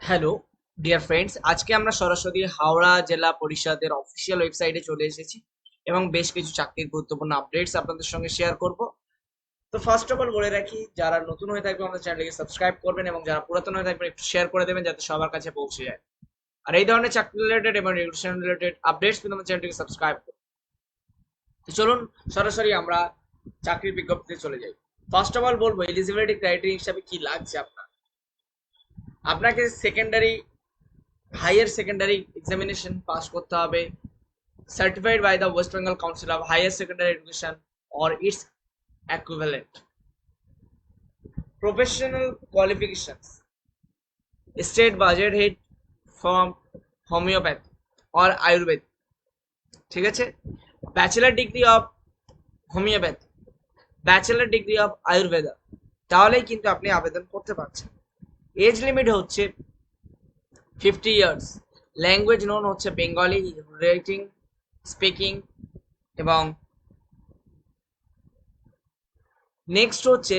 Hello dear friends আজকে আমরা সরাসরি হাওড়া জেলা পরিষদের অফিসিয়াল ওয়েবসাইটে চলে এসেছি এবং বেশ কিছু চাকরির গুরুত্বপূর্ণ আপডেটস আপনাদের সঙ্গে শেয়ার করব। তো ফার্স্ট অফ অল বলে রাখি, যারা নতুন হয়ে থাকবে আমাদের চ্যানেলকে সাবস্ক্রাইব করবেন এবং যারা পুরাতন হয়ে থাকবেন, একটু শেয়ার করে দেবেন যাতে সবার কাছে পৌঁছে যায়। আর এই ধরনের চাকরি রিলেটেড এবং রিক্রুটমেন্ট রিলেটেড আপডেটস পেতে আমাদের চ্যানেলটিকে সাবস্ক্রাইব করুন। তো চলুন, সরাসরি আমরা চাকরির বিজ্ঞপ্তিতে চলে যাই। ফার্স্ট অফ অল বলব এলিজিবিলিটি ক্রাইটেরিয়া হিসাবে কি লাগছে আপনার আপনাকে secondary higher secondary examination pass করতে হবে। Certified by the West Bengal council of higher secondary education or it's equivalent. Professional qualifications. State budget hit from homeopathy or ayurved ঠিক আছে? Bachelor degree of homoeopathy bachelor degree of Ayurveda তাহলেই কিন্তু আপনি আবেদন করতে পারছেন। এজ লিমিট হচ্ছে fifty years language known হচ্ছে বেঙ্গলি রেটিং স্পিকিং এবং নেক্সট হচ্ছে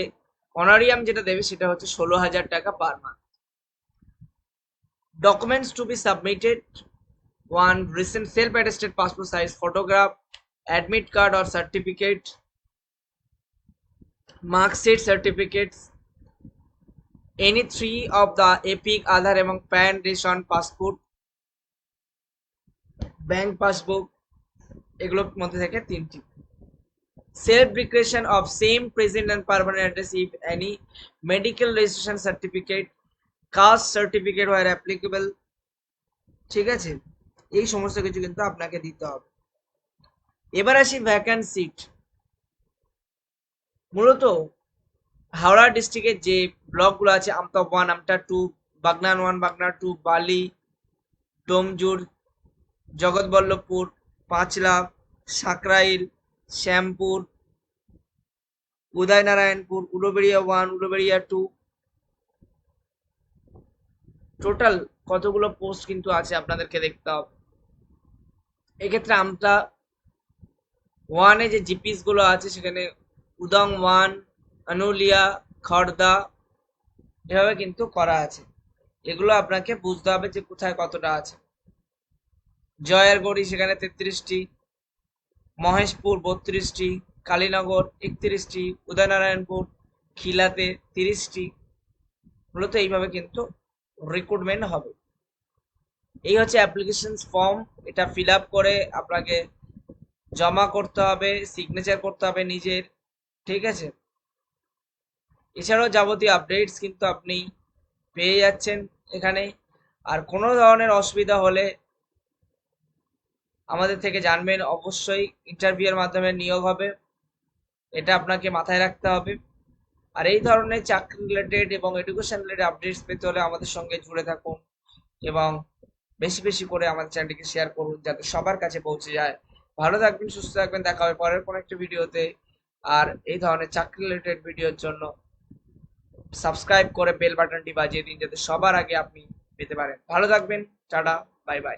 অনারিয়াম যেটা দেবে সেটা হচ্ছে ষোলো হাজার টাকা per month documents to be submitted one recent self attested passport size photograph admit card or certificate marksheet certificates any three of the EPIC Aadhaar এবং PAN ration passport bank passbook এগুলোর মধ্যে থাকে তিনটি। Self declaration of same present and permanent address if any medical registration certificate caste certificate where applicable ঠিক আছে? এই সমস্ত কিছু কিন্তু আপনাকে দিতে হবে। এবার আসি ভ্যাকান্ট সিট মূলত হাওড়া ডিস্ট্রিক্টের যে ব্লকগুলো আছে, Amta one, Amta two, Bagnan one, Bagnan two, Bally, Domjur, Jagatballavpur, Panchla, Sankrail, Shyampur, Udaynarayanpur, Uluberia one, Uluberia two. Total কতগুলো পোস্ট কিন্তু আছে আপনাদেরকে দেখতে হবে। এক্ষেত্রে আমরা ওয়ানে যে জিপিসগুলো আছে, সেখানে উদং ওয়ান আনুলিয়া খড়দা এভাবে কিন্তু করা আছে। এগুলো আপনাকে বুঝতে হবে যে কোথায় কতটা আছে। জয়েরগড়ি সেখানে তেত্রিশটি, মহেশপুর বত্রিশটি, কালীনগর একত্রিশটি, উদয়নারায়ণপুর খিলাতে তিরিশটি। মূলত এইভাবে কিন্তু রিক্রুটমেন্ট হবে। এই হচ্ছে অ্যাপ্লিকেশন ফর্ম এটা ফিল করে আপনাকে জমা করতে হবে সিগনেচার করতে হবে নিজের, ঠিক আছে? এছাড়াও যাবতীয় আপডেটস কিন্তু আপনি পেয়ে যাচ্ছেন এখানে। আর কোনো ধরনের অসুবিধা হলে আমাদের থেকে জানবেন। অবশ্যই ইন্টারভিউয়ের মাধ্যমে নিয়োগ হবে। এটা আপনাকে মাথায় রাখতে হবে। আর এই ধরনের চাকরি রিলেটেড এবং এডুকেশন রিলেটেড আপডেটস পেতে হলে আমাদের সঙ্গে জুড়ে থাকুন এবং বেশি বেশি করে আমাদের চ্যানেলটিকে শেয়ার করুন যাতে সবার কাছে পৌঁছে যায়। ভালো থাকবেন, সুস্থ থাকবেন। দেখা হবে পরের কোনো একটা ভিডিওতে আর এই ধরনের চাকরি রিলেটেড ভিডিওর জন্য সাবস্ক্রাইব করে বেল বাটনটি বাজিয়ে দিন যাতে সবার আগে আপনি পেতে পারেন। ভালো থাকবেন, টাটা, বাই বাই।